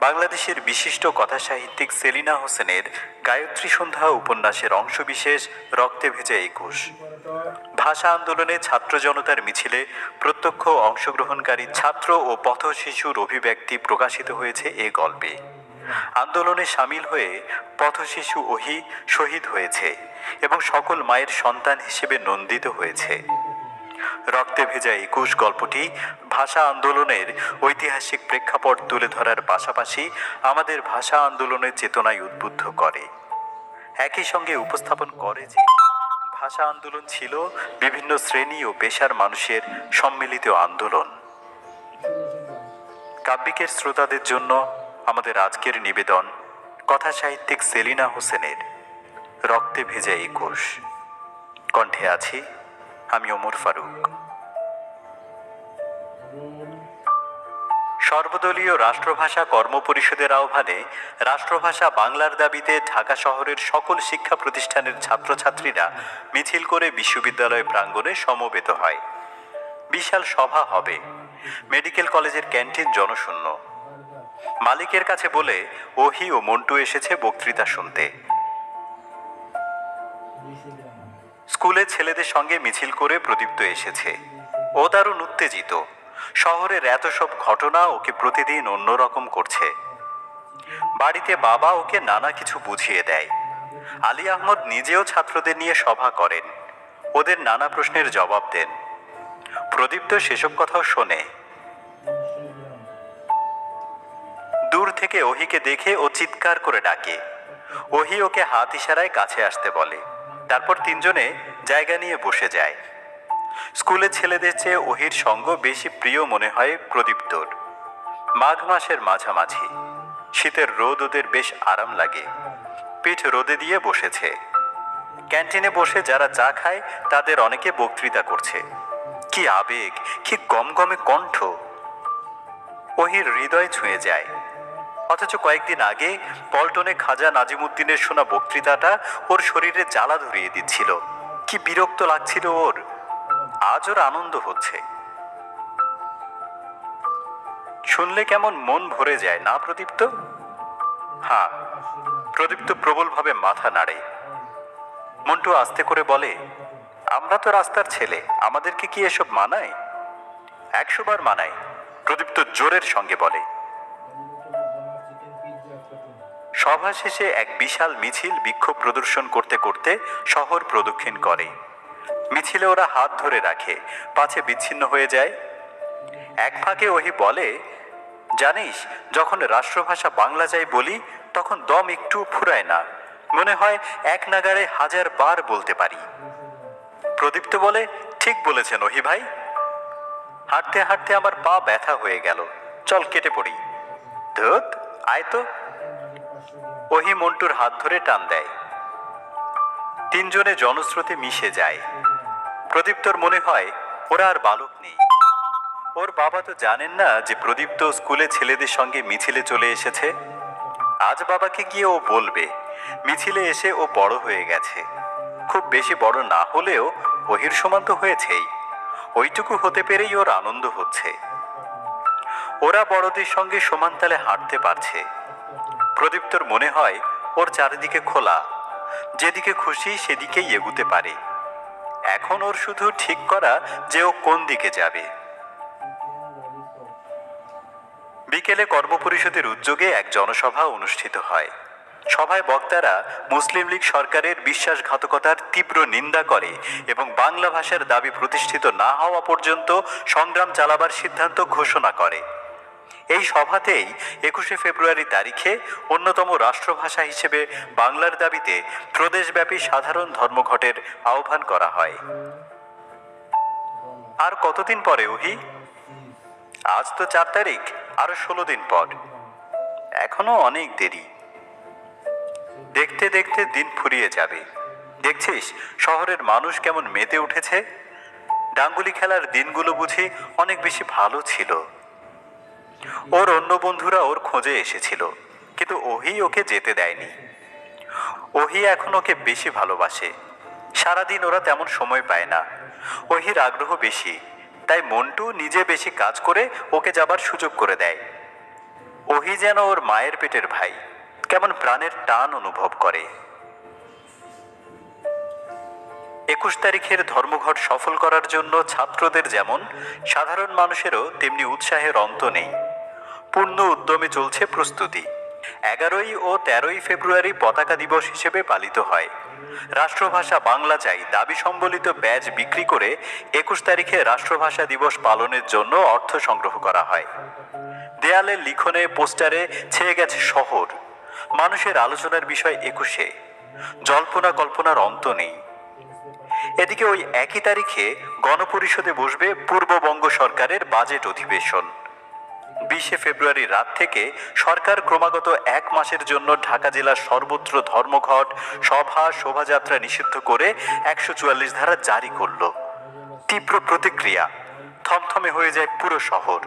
বাংলাদেশের বিশিষ্ট কথাসাহিত্যিক সেলিনা হোসেনের গায়ত্রী সন্ধ্যা উপন্যাসের অংশবিশেষ রক্তে ভেজে একুশ। ভাষা আন্দোলনে ছাত্র জনতার মিছিলে প্রত্যক্ষ অংশগ্রহণকারী ছাত্র ও পথ শিশুর অভিব্যক্তি প্রকাশিত হয়েছে এ গল্পে। আন্দোলনে সামিল হয়ে পথশিশু ওহি শহীদ হয়েছে এবং সকল মায়ের সন্তান হিসেবে নন্দিত হয়েছে। রক্তে ভেজা একুশ গল্পটি ভাষা আন্দোলনের ঐতিহাসিক প্রেক্ষাপট তুলে ধরার পাশাপাশি আমাদের ভাষা আন্দোলনের চেতনায় উদ্বুদ্ধ করে। একই সঙ্গে উপস্থাপন করে যে ভাষা আন্দোলন ছিল বিভিন্ন শ্রেণি ও পেশার মানুষের সম্মিলিত আন্দোলন। কাব্যিকের শ্রোতাদের জন্য আমাদের আজকের নিবেদন কথা সাহিত্যিক সেলিনা হোসেনের রক্তে ভেজা একুশ। কণ্ঠে আছি আমি ওমর ফারুক। সর্বদলীয় রাষ্ট্রভাষা কর্মপরিষদের আহ্বানে রাষ্ট্রভাষা বাংলার দাবিতে ঢাকা শহরের সকল শিক্ষা প্রতিষ্ঠানের ছাত্রছাত্রীরা মিছিল করে বিশ্ববিদ্যালয় প্রাঙ্গণে সমবেত হয়। বিশাল সভা হবে। মেডিকেল কলেজের ক্যান্টিন জনশূন্য। মালিকের কাছে বলে, ওহি ও মন্টু এসেছে বক্তৃতা শুনতে। স্কুলে ছেলেদের সঙ্গে মিছিল করে প্রদীপ্ত এসেছে। ও দারুণ উত্তেজিত। শহরের এত সব ঘটনা ওকে প্রতিদিন অন্যরকম করছে। বাড়িতে বাবা ওকে নানা কিছু বুঝিয়ে দেয়। আলী আহমদ নিজেও ছাত্রদের নিয়ে সভা করেন। ওদের নানা প্রশ্নের জবাব দেন। প্রদীপ্ত সেসব কথাও শোনে। দূর থেকে ওহিকে দেখে ও চিৎকার করে ডাকে। ওহি ওকে হাত ইশারায় কাছে আসতে বলে। তারপর তিনজনে জায়গা নিয়ে বসে যায়। স্কুলে ছেলেদের চেয়ে ওহির সঙ্গ বেশি প্রিয় মনে হয় প্রদীপ্তর মাঘ মাসের মাঝামাঝি। শীতের রোদ ওদের বেশ আরাম লাগে। পিঠ রোদে দিয়ে বসেছে। ক্যান্টিনে বসে যারা চা খায়, তাদের অনেকে বক্তৃতা করছে। কি আবেগ, কি গমগমে কণ্ঠ। ওহির হৃদয় ছুঁয়ে যায়। অথচ কয়েকদিন আগে পল্টনে খাজা নাজিমুদ্দিনের শোনা বক্তৃতাটা ওর শরীরে জ্বালা ধরিয়ে দিচ্ছিল। কি বিরক্ত লাগছিল ওর। আজ ওর আনন্দ হচ্ছে। শুনলে কেমন মন ভরে যায় না, প্রদীপ্ত? হ্যাঁ প্রদীপ্ত প্রবলভাবে মাথা নাড়ে। মন্টু আস্তে করে বলে, আমরা তো রাস্তার ছেলে, আমাদেরকে কি এসব মানায়? একশো বার মানায়, প্রদীপ্ত জোরের সঙ্গে বলে। সভা শেষে এক বিশাল মিছিল বিক্ষোভ প্রদর্শন করতে করতে শহর প্রদক্ষিণ করে। মিছিলে ওরা হাত ধরে রাখে, পাছে বিচ্ছিন্ন হয়ে যায়। এক ফাঁকে ওহি বলে, জানিস, যখন রাষ্ট্রভাষা বাংলা যাই বলি, তখন দম একটু ফুরায় না। মনে হয় এক নাগারে হাজার বার বলতে পারি। প্রদীপ্ত বলে, ঠিক বলেছেন ওহি ভাই। হাঁটতে হাঁটতে আমার পা ব্যথা হয়ে গেল। চল কেটে পড়ি। ধুত, আয় তো। ওহি মন্টুর হাত ধরে টান দেয়। তিনজনে জনস্রোতে মিশে যায়। প্রদীপ্তর মনে হয়, ওরা আর বালক নেই। ওর বাবা তো জানেন না যে প্রদীপ্ত স্কুলে ছেলেদের সঙ্গে মিছিলে চলে এসেছে। আজ বাবাকে গিয়ে ও বলবে, মিছিলে এসে ও বড় হয়ে গেছে। খুব বেশি বড় না হলেও ওহির সমান তো হয়েছেই। ওইটুকু হতে পেরেই ওর আনন্দ হচ্ছে। ওরা বড়দের সঙ্গে সমান তালে হাঁটতে পারছে। প্রদীপ্তর মনে হয় ওর চারিদিকে খোলা। যেদিকে খুশি সেদিকেই এগুতে পারে। এখন ওর শুধু ঠিক করা যে ও কোন দিকে যাবে। বিকেলে কর্মপরিষদের উদ্যোগে এক জনসভা অনুষ্ঠিত হয়। সভায় বক্তারা মুসলিম লীগ সরকারের বিশ্বাসঘাতকতার তীব্র নিন্দা করে এবং বাংলা ভাষার দাবি প্রতিষ্ঠিত না হওয়া পর্যন্ত সংগ্রাম চালাবার সিদ্ধান্ত ঘোষণা করে। এই সভাতেই একুশে ফেব্রুয়ারি তারিখে অন্যতম রাষ্ট্রভাষা হিসেবে বাংলার দাবিতে প্রদেশব্যাপী সাধারণ ধর্মঘটের আহ্বান করা হয়। আর কতদিন পরে ওহি আজ তো চার তারিখ, আরও ষোলো দিন পর। এখনও অনেক দেরি। দেখতে দেখতে দিন ফুরিয়ে যাবে। দেখছিস, শহরের মানুষ কেমন মেতে উঠেছে? ডাঙ্গুলি খেলার দিনগুলো বুঝি অনেক বেশি ভালো ছিল। ওর অন্য বন্ধুরা ওর খোঁজে এসেছিল, কিন্তু ওহি ওকে যেতে দেয়নি। ওহি এখন ওকে বেশি ভালোবাসে। সারাদিন ওরা তেমন সময় পায় না। ওহির আগ্রহ বেশি, তাই মন্টু নিজে বেশি কাজ করে ওকে যাবার সুযোগ করে দেয়। ওহি যেন ওর মায়ের পেটের ভাই, কেমন প্রাণের টান অনুভব করে। একুশ তারিখের ধর্মঘট সফল করার জন্য ছাত্রদের যেমন, সাধারণ মানুষেরও তেমনি উৎসাহের অন্ত নেই। পূর্ণ উদ্যমে চলছে প্রস্তুতি। এগারোই ও তেরোই ফেব্রুয়ারি পতাকা দিবস হিসেবে পালিত হয়। রাষ্ট্রভাষা বাংলা চাই দাবি সম্বলিত ব্যাজ বিক্রি করে একুশ তারিখে রাষ্ট্রভাষা দিবস পালনের জন্য অর্থ সংগ্রহ করা হয়। দেয়ালের লিখনে, পোস্টারে ছেয়ে গেছে শহর। মানুষের আলোচনার বিষয় একুশে। জল্পনা কল্পনার অন্ত নেই। এদিকে ওই একই তারিখে গণপরিষদে বসবে পূর্ববঙ্গ সরকারের বাজেট অধিবেশন। বিশে ফেব্রুয়ারি রাত থেকে সরকার ক্রমাগত এক মাসের জন্য ঢাকা জেলার সর্বত্র ধর্মঘট, সভা, শোভাযাত্রা নিষিদ্ধ করে একশো চুয়াল্লিশ ধারা জারি করল। তীব্র প্রতিক্রিয়া। থমথমে হয়ে যায় পুরো শহর।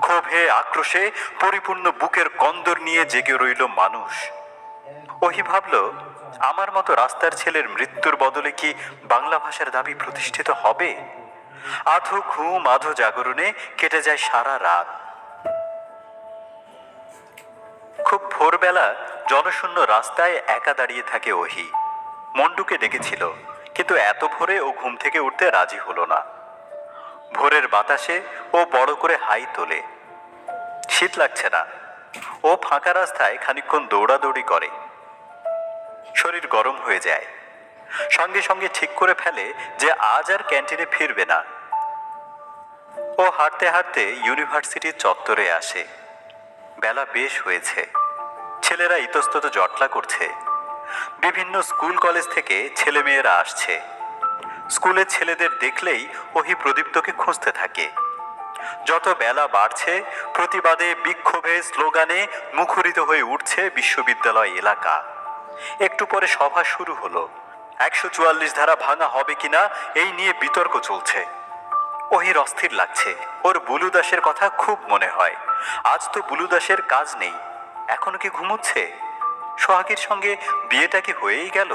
ক্ষোভে, আক্রোশে পরিপূর্ণ বুকের কন্দর নিয়ে জেগে রইল মানুষ। ওহি ভাবল, আমার মতো রাস্তার ছেলের মৃত্যুর বদলে কি বাংলা ভাষার দাবি প্রতিষ্ঠিত হবে? আধো ঘুম, আধো জাগরণে কেটে যায় সারা রাত। ভোরবেলা জনশূন্য রাস্তায় একা দাঁড়িয়ে থাকে ওহি। মন্ডুকে ডেকেছিল, কিন্তু এত ভোরে ও ঘুম থেকে উঠতে রাজি হলো না। ভোরের বাতাসে ও বড় করে হাই তোলে। শীত লাগছে না। ও ফাঁকা রাস্তায় খানিকক্ষণ দৌড়াদৌড়ি করে। শরীর গরম হয়ে যায়। সঙ্গে সঙ্গে ঠিক করে ফেলে যে আজ আর ক্যান্টিনে ফিরবে না। ও হাঁটতে হাঁটতে ইউনিভার্সিটির চত্বরে আসে। বেলা বেশ হয়েছে। ছেলেরা ইতস্তত জটলা করছে। বিভিন্ন স্কুল কলেজ থেকে ছেলেমেয়েরা আসছে। স্কুলের ছেলেদের দেখলেই ওহি প্রদীপ্তকে খুঁজতে থাকে। যত বেলা বাড়ছে, প্রতিবাদে, বিক্ষোভে, স্লোগানে মুখরিত হয়ে উঠছে বিশ্ববিদ্যালয় এলাকা। একটু পরে সভা শুরু হলো। একশো চুয়াল্লিশ ধারা ভাঙা হবে কিনা, এই নিয়ে বিতর্ক চলছে। ওহির অস্থির লাগছে। ওর বুলু দাসের কথা খুব মনে হয়। আজ তো বুলু দাসের কাজ নেই। এখনও কি ঘুমোচ্ছে? সোহাগীর সঙ্গে বিয়েটা কি হয়েই গেল?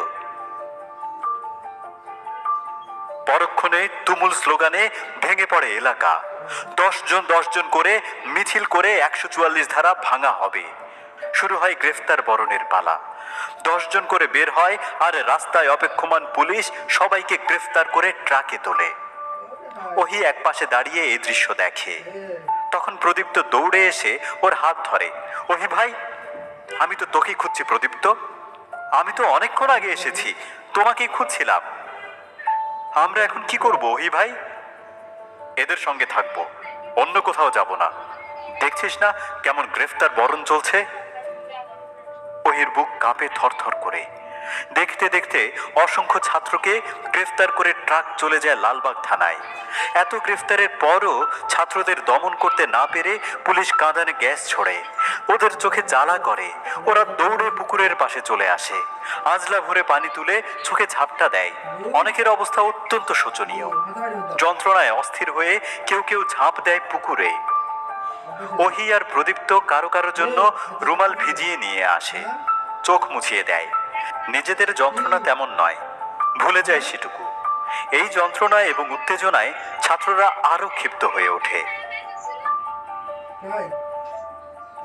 পরক্ষণে তুমুল স্লোগানে ভেঙে পড়ে এলাকা। দশজন দশজন করে মিছিল করে একশো চুয়াল্লিশ ধারা ভাঙা হবে। শুরু হয় গ্রেফতার বরণের পালা। দশজন করে বের হয় আর রাস্তায় অপেক্ষমান পুলিশ সবাইকে গ্রেফতার করে ট্রাকে তোলে। ওহি এক পাশে দাঁড়িয়ে এই দৃশ্য দেখে। তখন প্রদীপ্ত দৌড়ে এসে ওর হাত ধরে। ওহি ভাই, আমি তো তোকেই খুঁজছি প্রদীপ্ত। আমি তো অনেকক্ষণ আগে এসেছি, তোমাকেই খুঁজছিলাম। আমরা এখন কি করব, ওহি ভাই? এদের সঙ্গে থাকব, অন্য কোথাও যাব না। দেখছিস না কেমন গ্রেফতার বরণ চলছে? ওহির বুক কাঁপে থরথর করে। দেখতে দেখতে অসংখ্য ছাত্রকে গ্রেফতার করে ট্রাক চলে যায় লালবাগ থানায়। এত গ্রেফতারের পরও ছাত্রদের দমন করতে না পেরে পুলিশ কাঁদানে গ্যাস ছড়ে। ওদের চোখে জ্বালা করে। ওরা দৌড়ে পুকুরের পাশে চলে আসে। আজলা ভরে পানি তুলে চোখে ঝাপটা দেয়। অনেকের অবস্থা অত্যন্ত শোচনীয়। যন্ত্রণায় অস্থির হয়ে কেউ কেউ ঝাঁপ দেয় পুকুরে। ওহি আর প্রদীপ্ত কারও কারোর জন্য রুমাল ভিজিয়ে নিয়ে আসে। চোখ মুছিয়ে দেয়। নিজেদের যন্ত্রণা তেমন নয়। ভুলে যায় সেটুকু। এই যন্ত্রণা এবং উত্তেজনায় ছাত্ররা আরও ক্ষিপ্ত হয়ে ওঠে।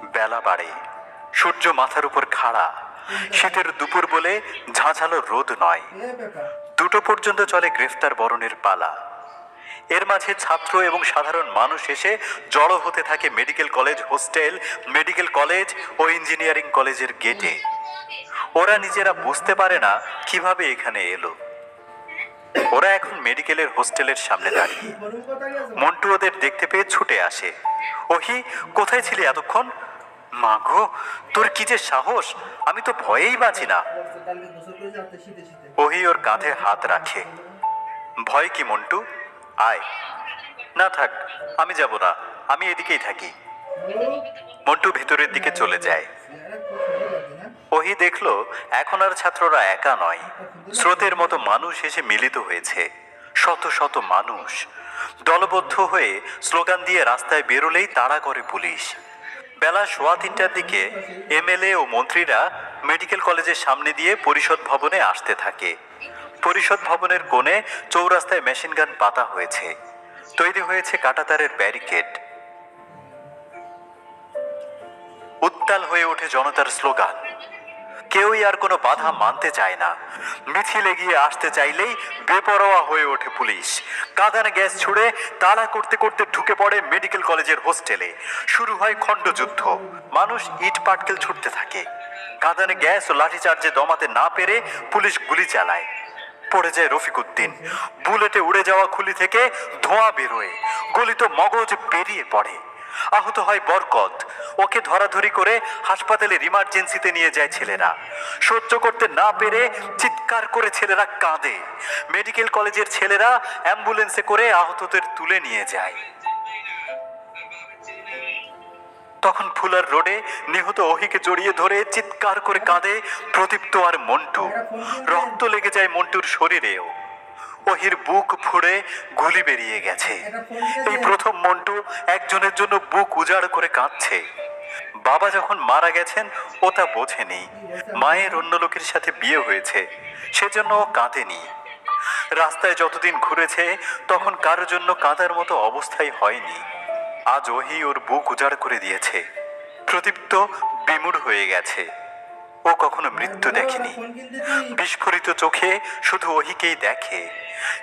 বেলা বাড়ে। সূর্য মাথার উপর খাড়া। শীতের দুপুর বলে ঝাঁঝালো রোদ নয়। দুটো পর্যন্ত চলে গ্রেফতার বরণের পালা। এর মাঝে ছাত্র এবং সাধারণ মানুষ এসে জড়ো হতে থাকে medical college hostel, medical college ও ইঞ্জিনিয়ারিং কলেজের গেটে। ওরা নিজেরা বুঝতে পারে না কীভাবে এখানে এলো। ওরা এখন মেডিকেলের হোস্টেলের সামনে দাঁড়িয়ে। মন্টু ওদের দেখতে পেয়ে ছুটে আসে। ওহি, কোথায় ছিলি এতক্ষণ? মা গো, তোর কি যে সাহস? আমি তো ভয়েই বাঁচি না। ওহি ওর কাঁধে হাত রাখে। ভয় কি মন্টু? আয়। না থাক, আমি যাব না। আমি এদিকেই থাকি। মন্টু ভেতরের দিকে চলে যায়। ওহি দেখল, এখন আর ছাত্ররা একা নয়। স্রোতের মতো মানুষ এসে মিলিত হয়েছে। শত শত মানুষ। দলবদ্ধ হয়ে স্লোগান দিয়ে রাস্তায় বেরোলেই তাড়া করে পুলিশ। বেলা সোয়া তিনটার দিকে এমএলএ ও মন্ত্রীরা মেডিকেল কলেজের সামনে দিয়ে পরিষদ ভবনে আসতে থাকে। পরিষদ ভবনের কোণে চৌরাস্তায় মেশিন গান পাতা হয়েছে। তৈরি হয়েছে কাঁটাতারের ব্যারিকেড। উত্তাল হয়ে ওঠে জনতার স্লোগান। কেউই আর কোনো বাধা মানতে চায় না। মিছিল এগিয়ে আসতে চাইলেই বেপরোয়া হয়ে ওঠে পুলিশ। কাঁদানে গ্যাস ছুড়ে তালা করতে করতে ঢুকে পড়ে মেডিকেল কলেজের হোস্টেলে। শুরু হয় খণ্ডযুদ্ধ মানুষ ইট পাটকেল ছুটতে থাকে। কাঁদানে গ্যাস ও লাঠিচার্জে দমাতে না পেরে পুলিশ গুলি চালায়। পড়ে যায় রফিকুদ্দিন। বুলেটে উড়ে যাওয়া খুলি থেকে ধোঁয়া বেরোয়। গলিত মগজ পেরিয়ে পড়ে। আহত হয় বরকত। ওকে ধরাধরি করে হাসপাতালের ইমার্জেন্সিতে নিয়ে যায় ছেলেরা। সহ্য করতে না পেরে চিৎকার করে ছেলেরা কাঁদে। মেডিকেল কলেজের ছেলেরা অ্যাম্বুলেন্সে করে আহতদের তুলে নিয়ে যায়। তখন ফুলার রোডে নিহত অহিকে জড়িয়ে ধরে চিৎকার করে কাঁদে প্রদীপ্ত আর মন্টু। রক্ত লেগে যায় মন্টুর শরীরেও। ওহির বুক ফুড়ে গুলি বেরিয়ে গেছে। এই প্রথম মন্টু একজনের জন্য বুক উজাড় করে কাঁদছে। বাবা যখন মারা গেছেন, ও তা বোঝেনি। মায়ের অন্য লোকের সাথে বিয়ে হয়েছে, সেজন্য ও কাঁদেনি। রাস্তায় যতদিন ঘুরেছে, তখন কারোর জন্য কাঁদার মতো অবস্থাই হয়নি। আজ ওহি ওর বুক উজাড় করে দিয়েছে। প্রদীপ্ত বিমূঢ় হয়ে গেছে। ও কখনো মৃত্যু দেখেনি। বিস্ফোরিত চোখে শুধু ওহিকেই দেখে।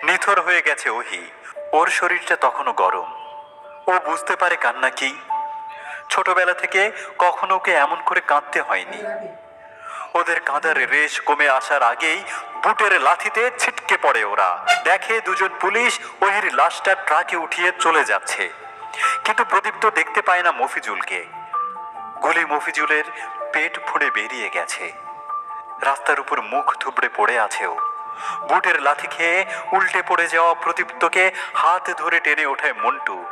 নিথর হয়ে গেছে ওহি। ওর শরীরটা তখনও গরম। ও বুঝতে পারে কান্না কি। ছোটবেলা থেকে কখনো ওকে এমন করে কাঁদতে হয়নি। ওদের কাঁদার রেশ কমে আসার আগেই বুটের লাথিতে ছিটকে পড়ে ওরা। দেখে দুজন পুলিশ ওহির লাশটা ট্রাকে উঠিয়ে চলে যাচ্ছে। কিন্তু প্রদীপ তো দেখতে পায় না মফিজুলকে। গুলি মফিজুলের পেট ফুঁড়ে বেরিয়ে গেছে। রাস্তার উপর মুখ থুবড়ে পড়ে আছে ও। বুটের লাথি খেয়ে উল্টে পড়ে যাওয়া প্রদীপ্তকে হাত ধরে টেনে ওঠায় মন্টু।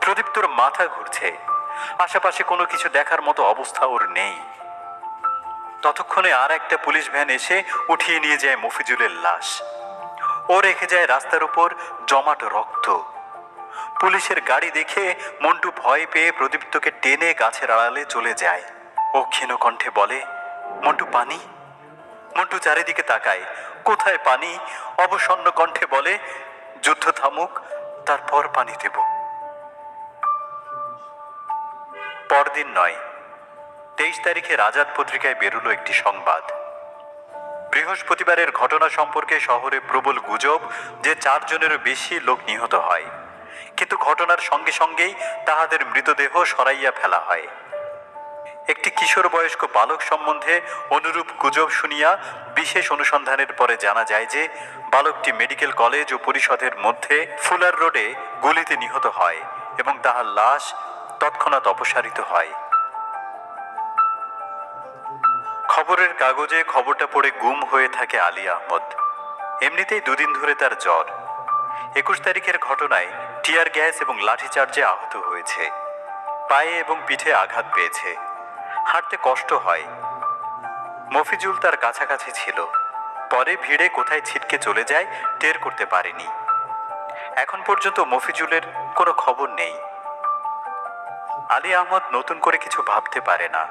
প্রদীপ্তর মাথা ঘুরছে। আশেপাশে কোনো কিছু দেখার মতো অবস্থা ওর নেই। ততক্ষণে আর একটা পুলিশ ভ্যান এসে উঠিয়ে নিয়ে যায় মফিজুলের লাশ। ও রেখে যায় রাস্তার উপর জমাট রক্ত। পুলিশের গাড়ি দেখে মন্টু ভয় পেয়ে প্রদীপ্তকে টেনে গাছের আড়ালে চলে যায়। ও ক্ষীণ কণ্ঠে বলে, মন্টু, পানি? মন্টু চারিদিকে তাকায়। কোথায় পানি? অবসন্ন কণ্ঠে বলে, যুদ্ধ থামুক, তারপর পানি দেব। পরদিন নয়, তেইশ তারিখে রাজাত পত্রিকায় বেরোলো একটি সংবাদ। বৃহস্পতিবারের ঘটনা সম্পর্কে শহরে প্রবল গুজব যে চারজনেরও বেশি লোক নিহত হয়। কিন্তু ঘটনার সঙ্গে সঙ্গেই তাহাদের মৃতদেহ সরাইয়া ফেলা হয়। একটি কিশোর বয়স্ক বালক সম্বন্ধে অনুরূপ গুজব শুনিয়া বিশেষ অনুসন্ধানের পরে জানা যায় যে, বালকটি মেডিকেল কলেজ ও পরিষদের মধ্যে ফুলার রোডে গুলিতে নিহত হয় এবং তাহার লাশ তৎক্ষণাৎ অপসারিত হয়। খবরের কাগজে খবরটা পড়ে গুম হয়ে থাকে আলী আহমদ। এমনিতেই দুদিন ধরে তার জ্বর। একুশ তারিখের ঘটনায় টিয়ার গ্যাস এবং লাঠিচার্জে আহত হয়েছে। পায়ে এবং পিঠে আঘাত পেয়েছে। হাঁটতে কষ্ট হয়। মফিজুল তার কাছাকাছি ছিল। পরে ভিড়ে কোথায় ছিটকে চলে যায় টের করতে পারেনি। এখন পর্যন্ত মফিজুলের কোনো খবর নেই। আলী আহমদ নতুন করে কিছু ভাবতে পারে না।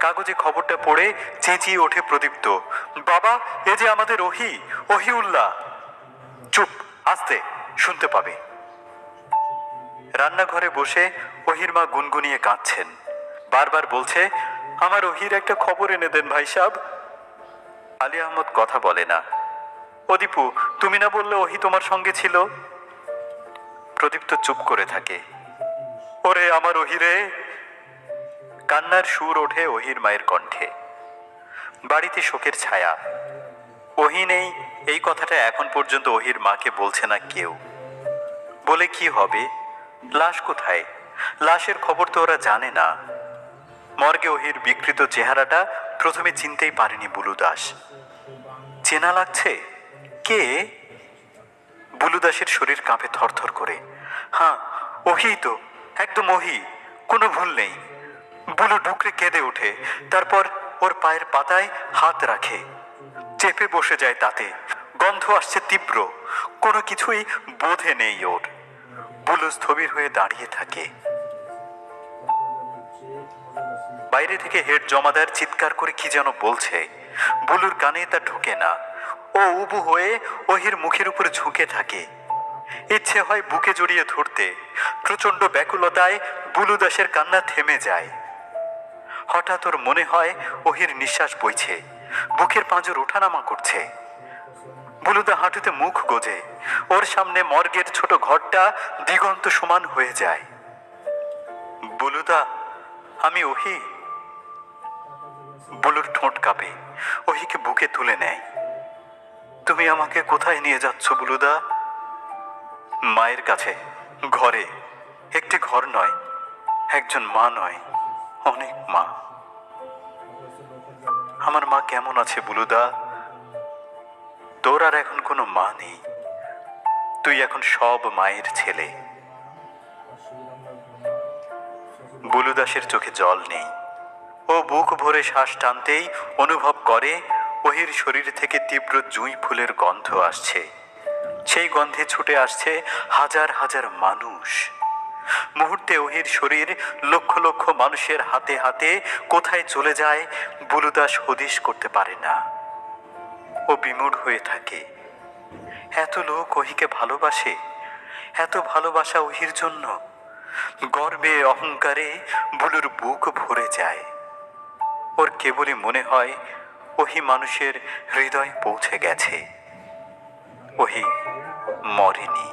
কাগজে খবরটা পড়ে চেঁচিয়ে ওঠে প্রদীপ্ত। বাবা, এ যে আমাদের ওহি, ওহিউল্লাহ। চুপ, আস্তে, শুনতে পাবে। রান্নাঘরে বসে ওহির মা গুনগুনিয়ে কাঁদছেন। বারবার বলছে, আমার ওহির একটা খবর এনে দেন ভাই সাহেব। আলী আহমদ কথা বলে না। ও দীপু তুমি না বললে ওহি তোমার সঙ্গে ছিল? প্রদীপ্ত চুপ করে থাকে। ওরে আমার ওহিরে। কান্নার সুর ওঠে ওহির মায়ের কণ্ঠে। বাড়িতে শোকের ছায়া। ওহি নেই, এই কথাটা এখন পর্যন্ত ওহির মাকে বলছে না কেউ। বলে, কি হবে? লাশ কোথায়? লাশের খবর তো ওরা জানে না। মর্গে ওহির বিকৃত চেহারাটা প্রথমে চিনতেই পারেনি বুলু দাস। চেনা লাগছে? কে? বুলু দাসের শরীর কাঁপে থরথর করে। হ্যাঁ ওহি তো। একদম ওহি, কোনো ভুল নেই। বুলু ডুকরে কেঁদে ওঠে, তারপর ওর পায়ের পাতায় হাত রাখে। চেপে বসে যায় তাতে। গন্ধ আসছে তীব্র, কোনো কিছুই বোধে নেই ওর। বুলু স্থবির হয়ে দাঁড়িয়ে থাকে। বাইরে থেকে হেড জমাদার চিৎকার করে কি যেন বলছে। বুলুর কানে তা ঢোকে না। ও উবু হয়ে ওহির মুখের উপর ঝুঁকে থাকে। ইচ্ছে হয় বুকে জড়িয়ে ধরতে। প্রচণ্ড ব্যাকুলতায় বুলু দাসের কান্না থেমে যায়। হঠাৎ ওর মনে হয় ওহির নিঃশ্বাস বইছে। বুকের পাঁজর ওঠানামা করছে। বুলুদা হাঁটুতে মুখ গোজে। ওর সামনে মর্গের ছোট ঘরটা দিগন্ত সমান হয়ে যায়। বুলুদা আমি ওহি বুলুর ঠোঁট কাঁপে। ওহিকে বুকে তুলে নেয়। তুমি আমাকে কোথায় নিয়ে যাচ্ছ বুলুদা মায়ের কাছে, ঘরে। একটি ঘর নয়, একজন মা নয়, অনেক মা। আমার মা কেমন আছে বুলুদা? তোর আর এখন কোনো মা নেই। তুই এখন সব মায়ের ছেলে। বুলুদাসের চোখে জল নেই। ও বুক ভরে শ্বাস টানতেই অনুভব করে, ওহির শরীর থেকে তীব্র জুঁই ফুলের গন্ধ আসছে। সেই গন্ধে ছুটে আসছে হাজার হাজার মানুষ। মুহূর্তে ওহির শরীর লক্ষ লক্ষ মানুষের হাতে হাতে কোথায় চলে যায় বুলুদাস হদিশ করতে পারে না। ও বিমূঢ় হয়ে থাকে। এত লোক ওহিকে ভালোবাসে, এত ভালোবাসা ওহির জন্য। গর্বে, অহংকারে বুলুর বুক ভরে যায়। ওর কেবলই মনে হয় ওহি মানুষের হৃদয় পৌঁছে গেছে। ওহি মরেনি।